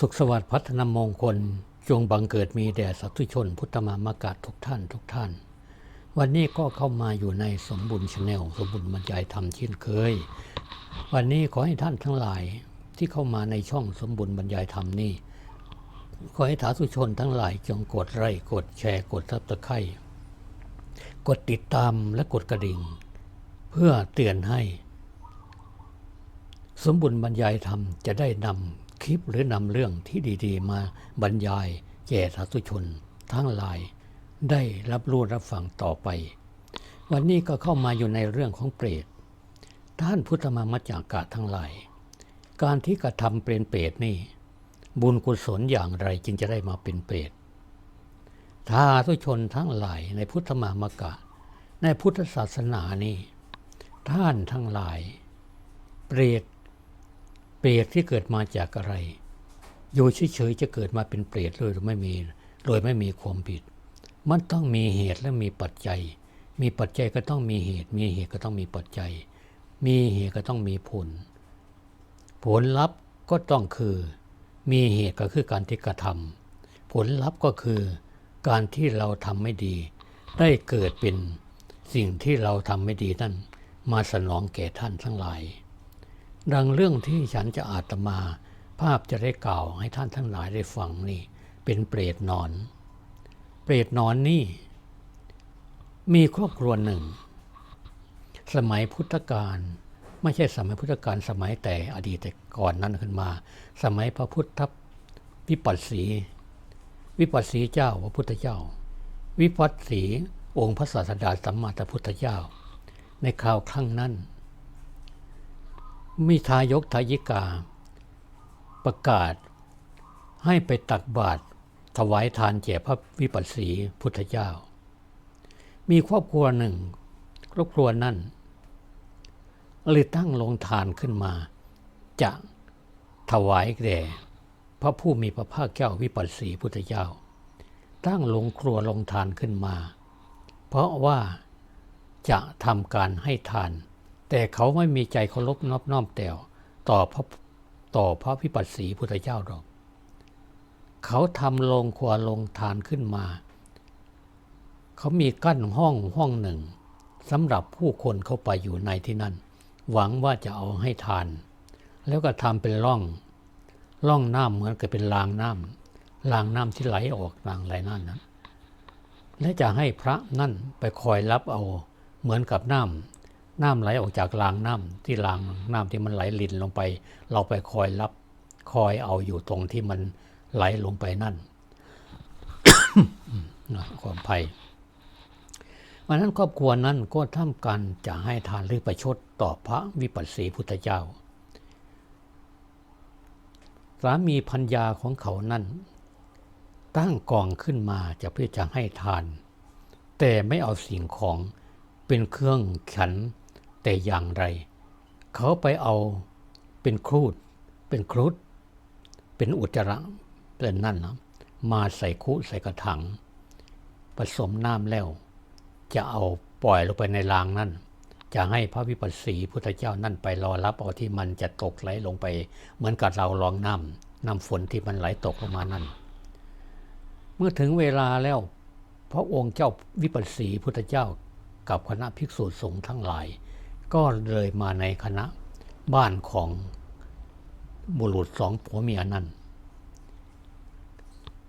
สุขสวัสดิ์พัฒนามงคล จงบังเกิดมีแด่สัตว์ชน พุทธมามากาศทุกท่านทุกท่าน วันนี้ก็เข้ามาอยู่ในสมบุญชาแนลสมบุญบรรยายธรรมเช่นเคย วันนี้ขอให้ท่านทั้งหลายที่เข้ามาในช่องสมบุญบรรยายธรรมนี้ขอให้สาธุชนทั้งหลายจงกดไลค์กดแชร์กดซับสไครต์กดติดตามและกดกระดิ่ง เพื่อเตือนให้ สมบุญบรรยายธรรมจะได้นำ คลิปหรือนำเรื่องที่ดีๆ มาบรรยายแก่สาธุชน ทั้งหลายได้รับรู้รับฟังต่อไป วันนี้ก็เข้ามาอยู่ในเรื่องของเปรตท่านพุทธมามัจจากะทั้งหลาย การที่กระทำเป็นเปรตนี่ บุญกุศลอย่างไรจึงจะได้มาเป็นเปรตถ้าทุชนทั้งหลายในพุทธมามกะ ในพุทธศาสนานี่ ท่านทั้งหลาย เปรต รตที่เกิดมาจากอะไร อยู่เฉยๆจะเกิดมาเป็นเปรตเลยหรือไม่มี โดยไม่มีความผิด มันต้องมีเหตุและมีปัจจัย มีปัจจัยก็ต้องมีเหตุ มีเหตุก็ต้องมีปัจจัย มีเหตุก็ต้องมีผล ผลลัพธ์ก็ต้องคือ มีเหตุก็คือการที่กระทำผลลัพธ์ก็คือการที่เราทำไม่ดี ได้เกิดเป็นสิ่งที่เราทำไม่ดีนั่นมาสนองแก่ท่านทั้งหลาย ดังเรื่องที่ฉันจะอาตมา ภาพจะได้กล่าวให้ท่านทั้งหลายได้ฟังนี่ เป็นเปรตนอน เปรตนอนนี่ มีครอบครัวหนึ่ง สมัยพุทธกาลไม่ใช่สมัยพุทธกาลสมัยแต่อดีตแต่ก่อนนั้นขึ้นมา สมัยพระพุทธวิปัสสี วิปัสสีเจ้าพระพุทธเจ้า วิปัสสีองค์พระศาสดาสัมมาสัมพุทธเจ้า ในคราวครั้งนั้น มีทายกทายิกา ประกาศให้ไปตักบาตรถวายทานแก่พระวิปัสสีพุทธเจ้า มีครอบครัวหนึ่ง ครอบครัวนั้นเลยตั้งลงทานขึ้นมา จะถวายแด่พระผู้มีพระภาคเจ้าวิปัสสีพุทธเจ้า ตั้งลงครัวลงทานขึ้นมา เพราะว่าจะทำการให้ทาน แต่เขาไม่มีใจเคารพนอบน้อมแต่วต่อพระต่อพระวิปัสสีพุทธเจ้าหรอก เขาทำลงครัวลงทานขึ้นมา เขามีกั้นห้องห้องหนึ่งสำหรับผู้คนเข้าไปอยู่ในที่นั่น หวังว่าจะเอาให้ทาน แล้วก็ทำเป็นร่อง ร่องน้ำเหมือนกับเป็นรางน้ำรางน้ำที่ไหลออกรางไหลนั่นนั้นและจะให้พระนั่นไปคอยรับเอาเหมือนกับน้ำ น้ำไหลออกจากรางน้ำที่รางน้ำที่มันไหลลินลงไป เราไปคอยรับคอยเอาอยู่ตรงที่มันไหลลงไปนั่นความภัยวันนั้นครอบครัวนั้นก็ทำกันจะให้ทานหรือประชดต่อพระวิปัสสีพุทธเจ้า สามีพัญญาของเขานั้น ตั้งกองขึ้นมาจะเพื่อจะให้ทาน แต่ไม่เอาสิ่งของเป็นเครื่องขัน แต่อย่างไร เขาไปเอาเป็นครูด เป็นครุฑเป็นอุจจาระเป็นนั่นนะมาใส่คุใส่กระถัง ผสมน้ำแล้ว จะเอาปล่อยลงไปในรางนั่นจะให้พระวิปัสสีพุทธเจ้านั่นไปรอรับเอาที่มันจะตกไหลลงไป เหมือนกับเราลองน้ำน้ำฝนที่มันไหลตกลงมานั่น เมื่อถึงเวลาแล้ว พระองค์เจ้าวิปัสสีพุทธเจ้ากับคณะภิกษุสงฆ์ทั้งหลาย ก็เลยมาในคณะบ้านของบุรุษสองผัวเมียนั่น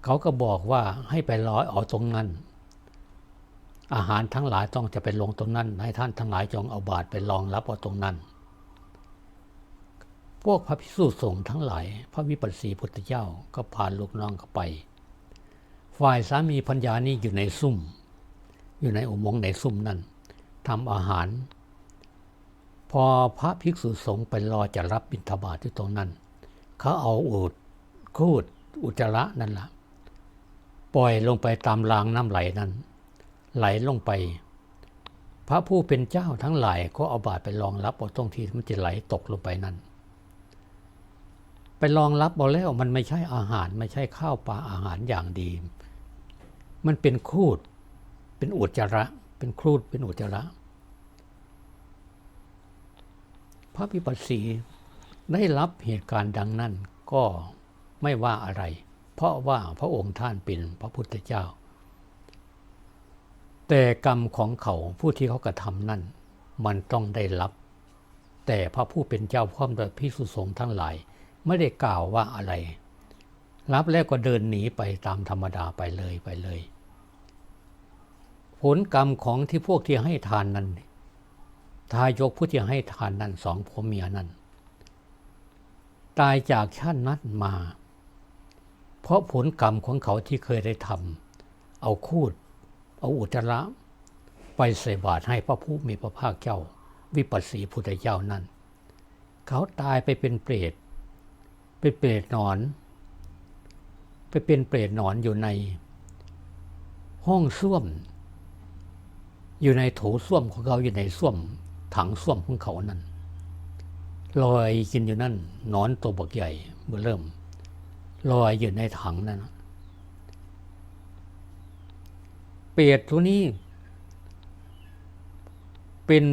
เขาก็บอกว่าให้ไปรอเอาตรงนั้น อาหารทั้งหลายต้องจะไปลงตรงนั้น ให้ท่านทั้งหลายจงเอาบาตรไปรองรับเอาตรงนั้น พวกพระภิกษุสงฆ์ทั้งหลาย พระวิปัสสีพุทธเจ้าก็พาลูกน้องเข้าไป ฝ่ายสามีพัญญานี่อยู่ในซุ่ม อยู่ในอุโมงค์ในซุ่มนั่นทำอาหาร พอพระภิกษุสงฆ์ไปรอจะรับบิณฑบาตที่ตรงนั้น เขาเอาอูดคูดอุจจาระนั่นละ่ะปล่อยลงไปตามรางน้ำไหลนั้น ไหลลงไป พระผู้เป็นเจ้าทั้งหลายก็เอาบาตรไปรองรับเอาตรงที่มันจะไหลตกลงไปนั้น ไปรองรับเอาแล้วมันไม่ใช่อาหารไม่ใช่ข้าวปลาอาหารอย่างดี มันเป็นคูดเป็นอุจจาระ เป็นครูดเป็นอุจจาระ พระพิปัสสีได้รับเหตุการณ์ดังนั้นก็ไม่ว่าอะไร เพราะว่าพระองค์ท่านเป็นพระพุทธเจ้า แต่กรรมของเขาผู้ที่เขากระทำนั่น มันต้องได้รับ แต่พระผู้เป็นเจ้าพร้อมด้วยพิสุสงฆ์ทั้งหลาย ไม่ได้กล่าวว่าอะไร รับแล้วก็เดินหนีไปตามธรรมดาไปเลยไปเลย ผลกรรมของที่พวกที่ให้ทานนั้น ทายกผู้ที่ให้ทานนั้นสองผัวเมียนั้น ตายจากชาตินั้นมา เพราะผลกรรมของเขาที่เคยได้ทำเอาคูด เอาอุจจาระไปใส่บาตรให้พระผู้มีพระภาคเจ้า วิปัสสีพุทธเจ้านั้น เขาตายไปเป็นเปรตเป็นเปรตนอน ไปเป็นเปรตนอนอยู่ในห้องส้วม อยู่ในโถส้วมของเขาอยู่ในส้วม ถังส้วมของเขานั้นลอยกินอยู่นั่นนอนตัวบกใหญ่เมื่อเริ่มลอยอยู่ในถังนั้นเปรตตัวนี้ เป็น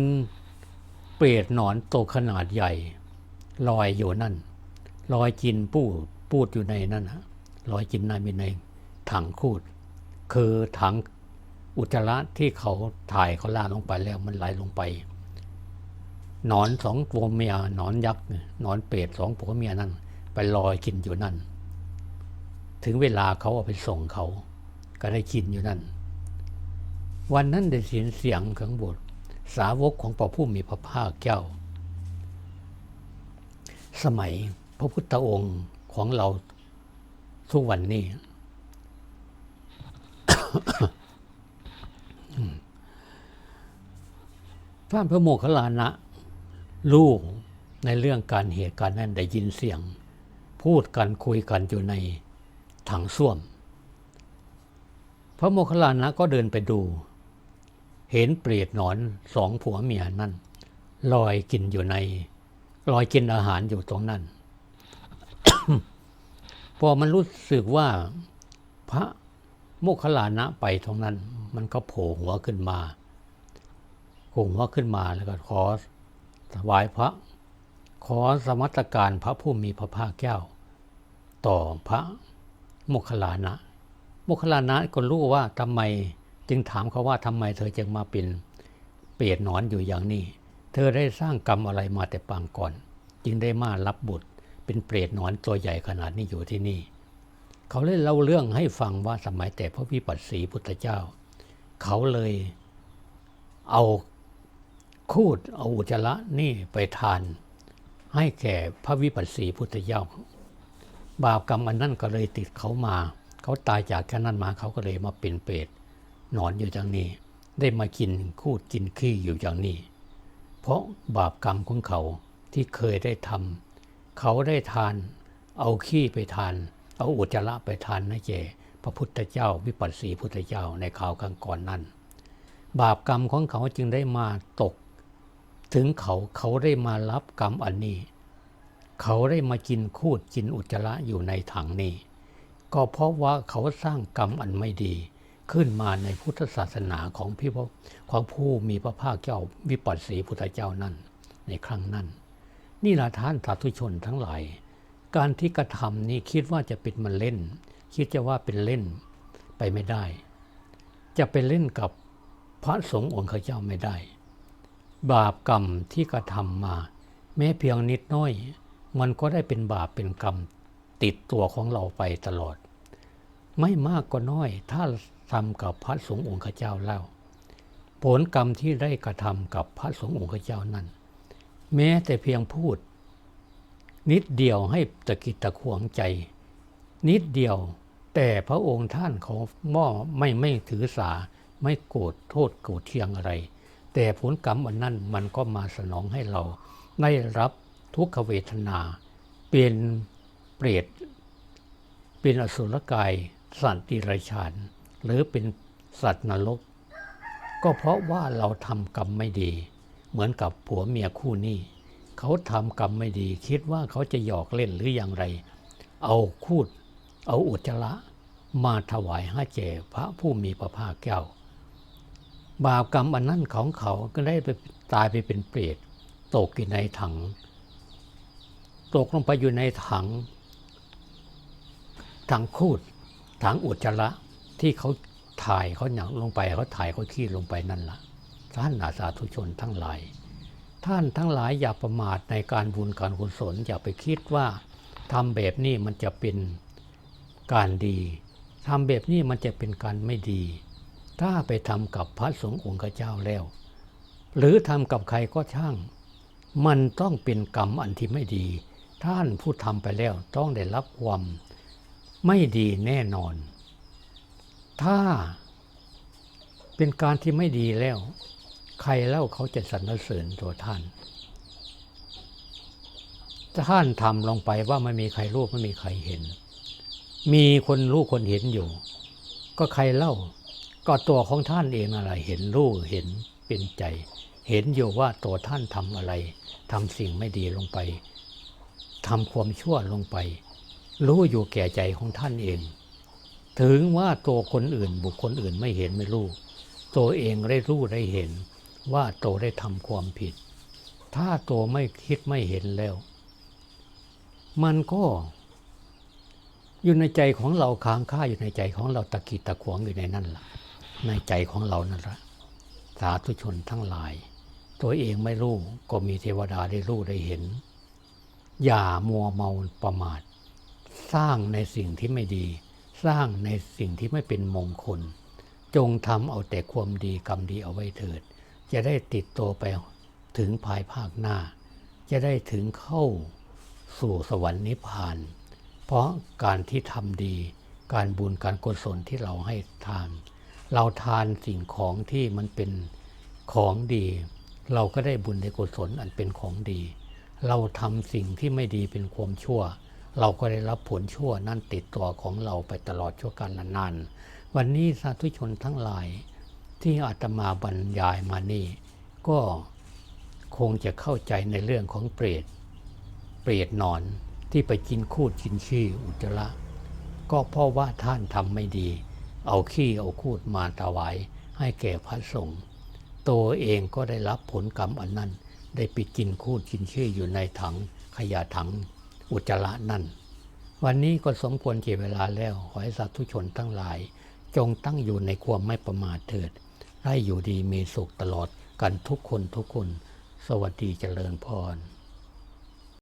เปรตหนอนโตขนาดใหญ่ ลอยอยู่นั่นลอยกินปูดปูดอยู่ในนั่นฮะลอยกินน้ำอยู่ในถังคูด คือถังอุจจาระที่เขาถ่ายเขาล่าลงไปแล้วมันไหลลงไป นอนสองตัวเมียนอนยักษ์นอนเปรตสองผัวเมียนั่น ไปลอยกินอยู่นั่น ถึงเวลาเขาเอาไปส่งเขา ก็ได้กินอยู่นั่น วันนั้นได้ยินเสียงของบทสาวกของพระผู้มีพระภาคเจ้า สมัยพระพุทธองค์ของเราทุกวันนี้ท่านพระโมคคัลลานะ รู้ในเรื่องการเหตุการณ์นั้นได้ยินเสียง พูดกันคุยกันอยู่ในถังส้วม พระโมคคัลลานะก็เดินไปดู เห็นเปรตหนอนสองผัวเมียนั่นลอยกินอยู่ในลอยกินอาหารอยู่ตรงนั้น พอมันรู้สึกว่าพระโมคคัลลานะไปตรงนั้น มันก็โผล่หัวขึ้นมาโผล่หัวขึ้นมาแล้วก็ขอ ถวายพระ ขอสมัตการพระผู้มีพระภาคเจ้าต่อพระโมคคัลลานะ โมคคัลลานะก็รู้ว่าทำไมจึงถามเขาว่าทำไมเธอจึงมาเป็นเปรตหนอนอยู่อย่างนี้ เธอได้สร้างกรรมอะไรมาแต่ปางก่อน จึงได้มารับบุตรเป็นเปรตหนอนตัวใหญ่ขนาดนี้อยู่ที่นี่ เขาเลยเล่าเรื่องให้ฟังว่าสมัยแต่พระวิปัสสีพุทธเจ้า เขาเลยเอา คูดเอาอุจจาระนี่ไปทาน ให้แก่พระวิปัสสีพุทธเจ้าบาปกรรมอันนั้นก็เลยติดเขามา เขาตายจากแค่นั้นมาเขาก็เลยมาเป็นเปรตนอนอยู่อย่างนี้ ได้มากินคูดกินขี้อยู่อย่างนี้ เพราะบาปกรรมของเขาที่เคยได้ทำเขาได้ทาน เอาขี้ไปทาน เอาอุจจาระไปทานนะเจ พระพุทธเจ้าวิปัสสีพุทธเจ้าในข่าวกลางก่อนนั้น บาปกรรมของเขาจึงได้มาตก ถึงเขาเขาได้มารับกรรมอันนี้ เขาได้มากินคูดกินอุจจาระอยู่ในถังนี้ ก็เพราะว่าเขาสร้างกรรมอันไม่ดีขึ้นมาในพุทธศาสนาของพี่พของผู้มีพระภาคเจ้าวิปัสสีพุทธเจ้านั่นในครั้งนั้น นี่ละท่านสาธุชนทั้งหลาย การที่กระทำนี้คิดว่าจะเป็นมันเล่น คิดจะว่าเป็นเล่นไปไม่ได้ จะไปเล่นกับพระสงฆ์องค์ข้าเจ้าไม่ได้ บาปกรรมที่กระทำมา แม้เพียงนิดน้อย มันก็ได้เป็นบาปเป็นกรรม ติดตัวของเราไปตลอด ไม่มากก็น้อย ถ้าทำกับพระสงฆ์องค์เจ้าแล้วผลกรรมที่ได้กระทำกับพระสงฆ์องค์เจ้านั้น แม้แต่เพียงพูด นิดเดียวให้ตะกิดตะขวงใจ นิดเดียวแต่พระองค์ท่านเขาม่อไม่ไม่ถือสาไม่โกรธโทษโกรธเทียงอะไร แต่ผลกรรมอันนั้นมันก็มาสนองให้เราได้รับทุกขเวทนา เป็นเปรต เป็นอสุรกาย สัตว์ติไรชาน หรือเป็นสัตว์นรก ก็เพราะว่าเราทำกรรมไม่ดี เหมือนกับผัวเมียคู่นี้ เขาทำกรรมไม่ดี คิดว่าเขาจะหยอกเล่นหรืออย่างไร เอาคูด เอาอุจจาระมาถวายให้แก่พระผู้มีพระภาคแก้ว บาปกรรมอันนั้นของเขาก็ได้ไปตายไปเป็นเปรตตกอยู่ในถัง ตกลงไปอยู่ในถังทางคูดทางอุจจาระที่เขาถ่ายเขาหนังลงไปเขาถ่ายเขาขี้ลงไปนั่นละ่ะ ท่านอาสาธุชนทั้งหลาย ท่านทั้งหลายอย่าประมาทในการบุญการกุศลอย่าไปคิดว่าทำแบบนี้มันจะเป็นการดีทำแบบนี้มันจะเป็นการไม่ดี ถ้าไปทำกับพระสงฆ์องค์เจ้าแล้ว หรือทำกับใครก็ช่าง มันต้องเป็นกรรมอันที่ไม่ดี ท่านผู้ทำไปแล้วต้องได้รับความไม่ดีแน่นอน ถ้าเป็นการที่ไม่ดีแล้ว ใครเล่าเขาจะสรรเสริญตัวท่านท่านทำลงไปว่าไม่มีใครรู้ไม่มีใครเห็น มีคนรู้คนเห็นอยู่ ก็ใครเล่า ก็ตัวของท่านเองอะไรเห็นรู้เห็นเป็นใจ เห็นอยู่ว่าตัวท่านทำอะไรทำสิ่งไม่ดีลงไปทำความชั่วลงไป รู้อยู่แก่ใจของท่านเอง ถึงว่าตัวคนอื่นบุคคลอื่นไม่เห็นไม่รู้ ตัวเองได้รู้ได้เห็นว่าตัวได้ทำความผิด ถ้าตัวไม่คิดไม่เห็นแล้ว มันก็อยู่ในใจของเราค้างค่าอยู่ในใจของเราตะกิดตะขวงอยู่ในนั่นล่ะ ในใจของเรานั่นแหละสาธุชนทั้งหลาย ตัวเองไม่รู้ก็มีเทวดาได้รู้ได้เห็น อย่ามัวเมาประมาท สร้างในสิ่งที่ไม่ดี สร้างในสิ่งที่ไม่เป็นมงคล จงทำเอาแต่ความดีกรรมดีเอาไว้เถิด จะได้ติดตัวไปถึงภายภาคหน้า จะได้ถึงเข้าสู่สวรรค์นิพพาน เพราะการที่ทำดี การบุญการกุศลที่เราให้ทาน เราทานสิ่งของที่มันเป็นของดี เราก็ได้บุญในกุศลอันเป็นของดี เราทำสิ่งที่ไม่ดีเป็นความชั่ว เราก็ได้รับผลชั่วนั่นติดตัวของเราไปตลอดชั่วการนานๆวันนี้สาธุชนทั้งหลายที่อาตมาบรรยายมานี่ก็คงจะเข้าใจในเรื่องของเปรต เปรตนอนที่ไปกินคูดกินขี้อุจจาระก็เพราะว่าท่านทำไม่ดี เอาขี้เอาคูดมาถวายให้แก่พระสงฆ์ตัวเองก็ได้รับผลกรรมอันนั้น ได้ไปกินคูดกินขี้อยู่ในถังขยะถังอุจจาระนั่น วันนี้ก็สมควรเก็บเวลาแล้ว ขอให้สาธุชนทั้งหลาย จงตั้งอยู่ในความไม่ประมาทเถิดให้อยู่ดีมีสุขตลอดกันทุกคนทุกคน สวัสดีเจริญพร